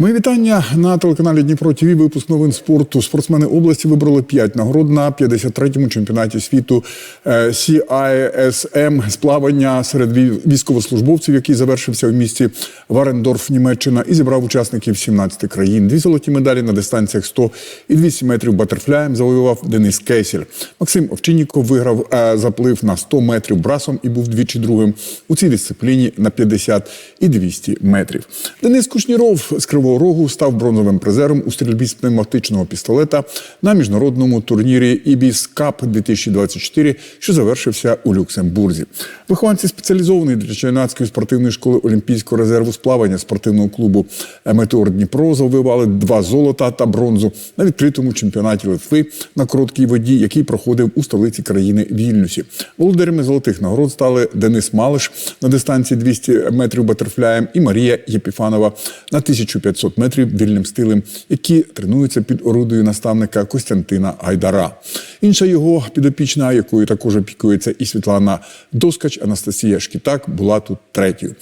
Мої вітання на телеканалі Дніпро ТВ. Випуск новин спорту. Спортсмени області вибрали 5 нагород на 53-му чемпіонаті світу е, CISM з плавання серед вій- військовослужбовців, який завершився в місті Варендорф, Німеччина, і зібрав учасників 17 країн. Дві золоті медалі на дистанціях 100 і 200 метрів батерфляєм завоював Денис Кейсель. Максим Овчинніков виграв е, заплив на 100 метрів брасом і був двічі другим у цій дисципліні на 50 і 200 метрів. Денис Кушніров з Кривого Рогу став бронзовим призером у стрільбі з пневматичного пістолета на міжнародному турнірі Ібіс Кап 2024, що завершився у Люксембурзі. Вихованці спеціалізованої дитячо-юнацької спортивної школи Олімпійського резерву з плавання спортивного клубу Метеор Дніпро завоювали два золота та бронзу на відкритому чемпіонаті Литви на короткій воді, який проходив у столиці країни Вільнюсі. Володарями золотих нагород стали Денис Малиш на дистанції 200 метрів батерфляєм і Марія Єпіфанова на 1500 метрів вільним стилем, які тренуються під орудою наставника Костянтина Гайдара. Інша його підопічна, якою також опікується і Світлана Доскач, Анастасія Шкітак, була тут третьою.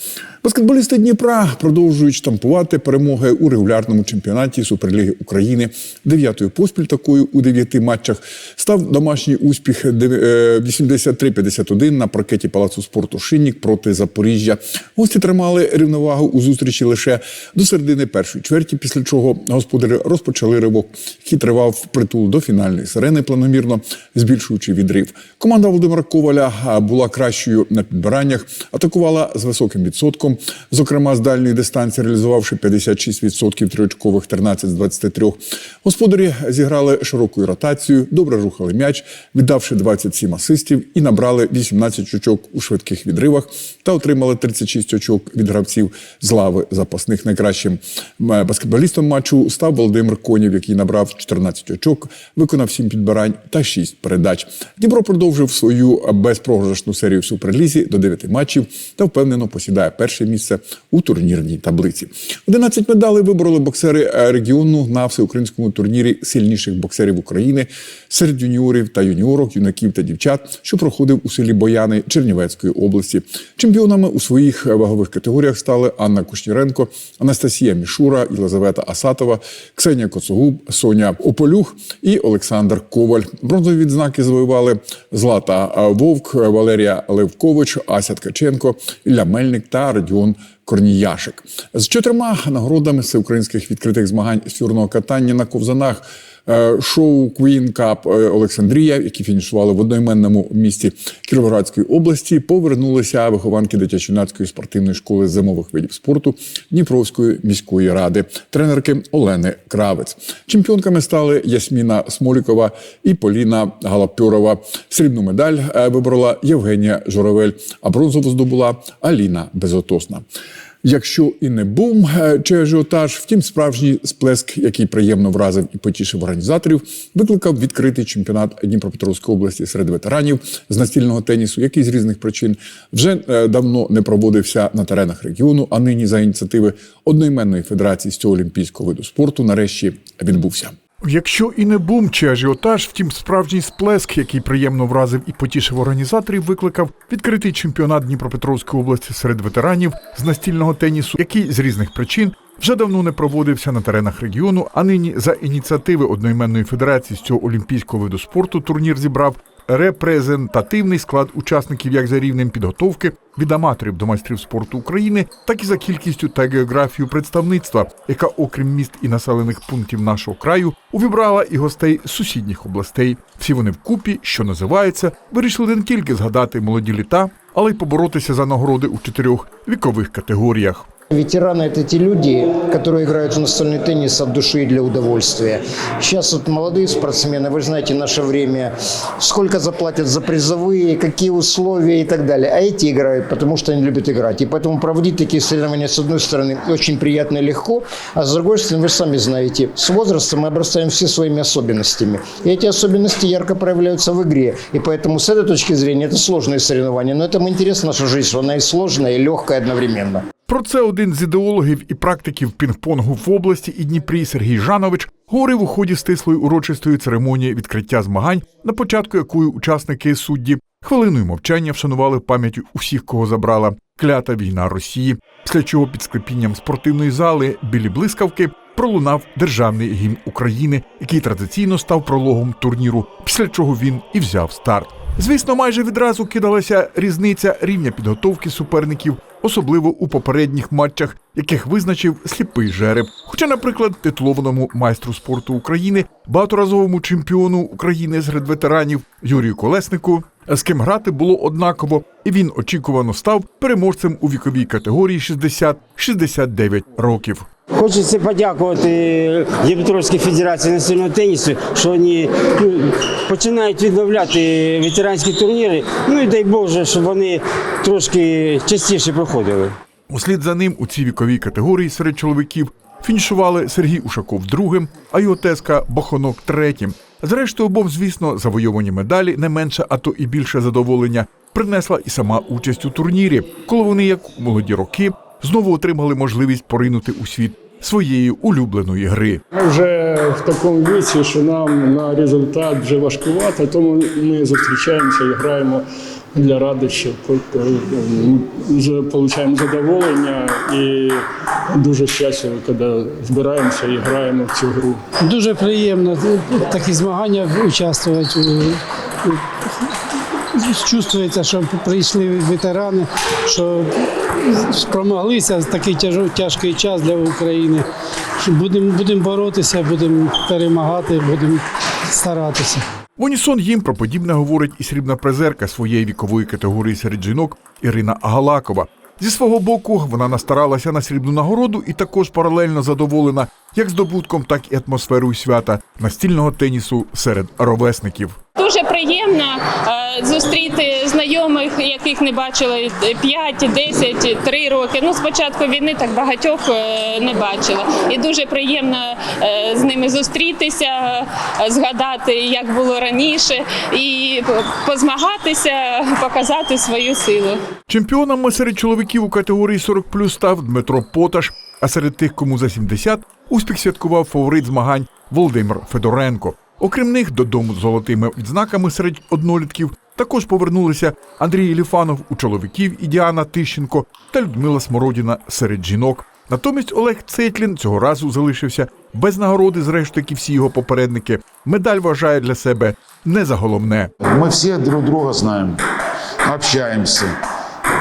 Баскетболісти Дніпра продовжують штампувати перемоги у регулярному чемпіонаті Суперліги України. Дев'ятою поспіль такою у дев'яти матчах став домашній успіх дев- е, 83-51 на паркеті Палацу спорту Шинник проти Запоріжжя. Гості тримали рівновагу у зустрічі лише до середини першої чверті, після чого господарі розпочали ривок, який тривав впритул до фінальної сирени, планомірно збільшуючи відрив. Команда Володимира Коваля була кращою на підбираннях, атакувала з високим відсотком, зокрема з дальньої дистанції, реалізувавши 56% триочкових 13 з 23. Господарі зіграли широкою ротацією, добре рухали м'яч, віддавши 27 асистів і набрали 18 очок у швидких відривах та отримали 36 очок від гравців з лави запасних. Найкращим е, баскетболістом матчу став Володимир Конєв, який набрав 14 очок, виконав 7 підбирань та 6 передач. Дніпро продовжив свою безпрограшну серію в суперлізі до 9 матчів та впевнено посідає перше місце у турнірній таблиці. 11 медалей вибороли боксери е, регіону на всеукраїнському турнірі сильніших боксерів України серед юніорів та юніорок, юнаків та дівчат, що проходив у селі Бояни Чернівецької області. Чемпіонами у своїх е, вагових категоріях стали Анна Кушніренко, Анастасія Мішура, Єлизавета Асатова, Ксенія Коцогуб, Соня Ополюх і Олександр Коваль. Бронзові відзнаки завоювали Злата Вовк, Валерія Левкович, Ася Ткаченко, Ілля Мельник та Радіон Корніяшик. З чотирма нагородами всеукраїнських відкритих змагань з фігурного катання на ковзанах. Е, Шоу Queen Cup е, Олександрія, які фінішували в одноіменному місті Кіровоградської області, повернулися вихованки дитячо-юнацької спортивної школи зимових видів спорту Дніпровської міської ради, тренерки Олени Кравець. Чемпіонками стали Ясміна Смолікова і Поліна Галапьорова. Срібну медаль е, виборола Євгенія Журавель, а бронзову здобула Аліна Безотосна. Якщо і не бум е, чи ажіотаж, втім, справжній сплеск, який приємно вразив і потішив організаторів, викликав відкритий чемпіонат Дніпропетровської області серед ветеранів з настільного тенісу, який з різних причин вже е, давно не проводився на теренах регіону, а нині за ініціативи одноіменної федерації з цього олімпійського виду спорту нарешті відбувся. Якщо і не бум чи ажіотаж, втім справжній сплеск, який приємно вразив і потішив організаторів, викликав відкритий чемпіонат Дніпропетровської області серед ветеранів з настільного тенісу, який з різних причин вже давно не проводився на теренах регіону, а нині за ініціативи одноіменної федерації з цього олімпійського виду спорту турнір зібрав репрезентативний склад учасників як за рівнем підготовки від аматорів до майстрів спорту України, так і за кількістю та географією представництва, яка, окрім міст і населених пунктів нашого краю, увібрала і гостей сусідніх областей. Всі вони вкупі, що називається, вирішили не тільки згадати молоді літа, але й поборотися за нагороди у чотирьох вікових категоріях. Ветераны – это те люди, которые играют в настольный теннис от души и для удовольствия. Сейчас вот молодые спортсмены, вы знаете, наше время, сколько заплатят за призовые, какие условия и так далее. А эти играют, потому что они любят играть. И поэтому проводить такие соревнования, с одной стороны, очень приятно и легко, а с другой стороны, вы сами знаете, с возрастом мы обрастаем все своими особенностями. И эти особенности ярко проявляются в игре. И поэтому с этой точки зрения это сложные соревнования. Но этому интересна наша жизнь, она и сложная, и легкая одновременно. Про це один з ідеологів і практиків пінг-понгу в області і Дніпрі Сергій Жанович говорив у ході стислої урочистої церемонії відкриття змагань, на початку якої учасники судді хвилиною мовчання вшанували пам'яттю усіх, кого забрала Клята війна Росії. Після чого під склепінням спортивної зали білі блискавки пролунав державний гімн України, який традиційно став прологом турніру, після чого він і взяв старт. Звісно, майже відразу кидалася різниця рівня підготовки суперників, особливо у попередніх матчах, яких визначив сліпий жереб. Хоча, наприклад, титулованому майстру спорту України, багаторазовому чемпіону України серед ветеранів Юрію Колеснику, з ким грати було однаково, і він очікувано став переможцем у віковій категорії 60-69 років. Хочеться подякувати Дніпропетровській федерації настільного тенісу, що вони ну, починають відновляти ветеранські турніри. Ну і дай Боже, щоб вони трошки частіше проходили. Услід за ним у цій віковій категорії серед чоловіків фінішували Сергій Ушаков другим, а його тезка Бохонок третім. Зрештою, обом, звісно, завойовані медалі не менше, а то і більше задоволення принесла і сама участь у турнірі, коли вони, як молоді роки, знову отримали можливість поринути у світ своєї улюбленої гри. Ми вже в такому віці, що нам на результат вже важкувато, тому ми зустрічаємося і граємо для радощів, отримуємо задоволення і дуже щасливі, коли збираємося і граємо в цю гру. Дуже приємно такі змагання участвувати. Чувствується, що прийшли ветерани, що спромоглися в такий тяжкий час для України. Будемо будем боротися, будемо перемагати, будемо старатися. В унісон їм про подібне говорить і срібна призерка своєї вікової категорії серед жінок Ірина Агалакова. Зі свого боку вона настаралася на срібну нагороду і також паралельно задоволена як здобутком, так і атмосферою свята настільного тенісу серед ровесників. Дуже приємно е, зустріти знайомих, яких не бачили 5, 10, 3 роки. Ну, спочатку війни так багатьох е, не бачила. І дуже приємно е, з ними зустрітися, згадати, як було раніше, і позмагатися, показати свою силу. Чемпіонами серед чоловіків у категорії 40 став Дмитро Поташ, а серед тих, кому за 70, успіх святкував фаворит змагань Володимир Федоренко. Окрім них, додому з золотими відзнаками серед однолітків також повернулися Андрій Ліфанов у чоловіків і Діана Тищенко та Людмила Смородіна серед жінок. Натомість Олег Цейтлін цього разу залишився без нагороди, зрештою, як і всі його попередники. Медаль вважає для себе не за головне. Мы все друг друга знаем, общаемся.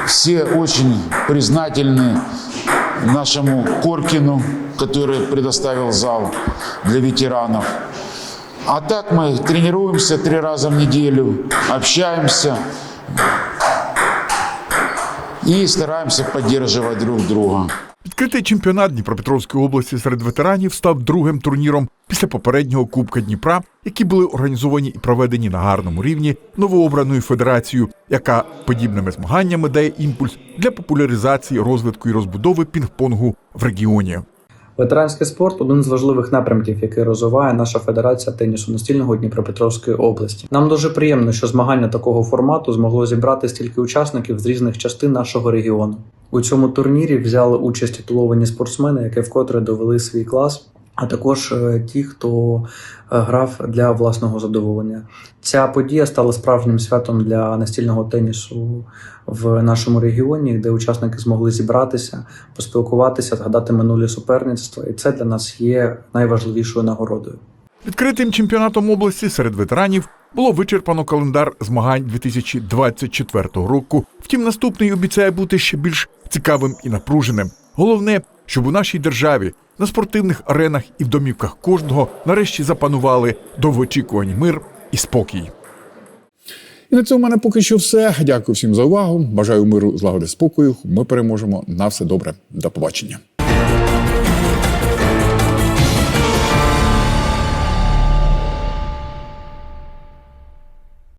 Все очень признательны нашему Коркину, который предоставил зал для ветеранов. А так мы тренируемся три раза в неделю, общаемся и стараемся поддерживать друг друга. Відкритий чемпіонат Дніпропетровської області серед ветеранів став другим турніром після попереднього Кубка Дніпра, які були організовані і проведені на гарному рівні новообраною федерацією, яка подібними змаганнями дає імпульс для популяризації, розвитку і розбудови пінг-понгу в регіоні. Ветеранський спорт один з важливих напрямків, який розвиває наша федерація тенісу настільного Дніпропетровської області. Нам дуже приємно, що змагання такого формату змогло зібрати стільки учасників з різних частин нашого регіону. У цьому турнірі взяли участь титуловані спортсмени, які вкотре довели свій клас. А також е, ті, хто е, грав для власного задоволення. Ця подія стала справжнім святом для настільного тенісу в нашому регіоні, де учасники змогли зібратися, поспілкуватися, згадати минулі суперництва, і це для нас є найважливішою нагородою. Відкритим чемпіонатом області серед ветеранів було вичерпано календар змагань 2024 року. Втім, наступний обіцяє бути ще більш цікавим і напруженим. Головне, щоб у нашій державі на спортивних аренах і в домівках кожного нарешті запанували довгоочікувані мир і спокій. І на цьому в мене поки що все. Дякую всім за увагу. Бажаю миру, злагоди, спокою. Ми переможемо. На все добре. До побачення.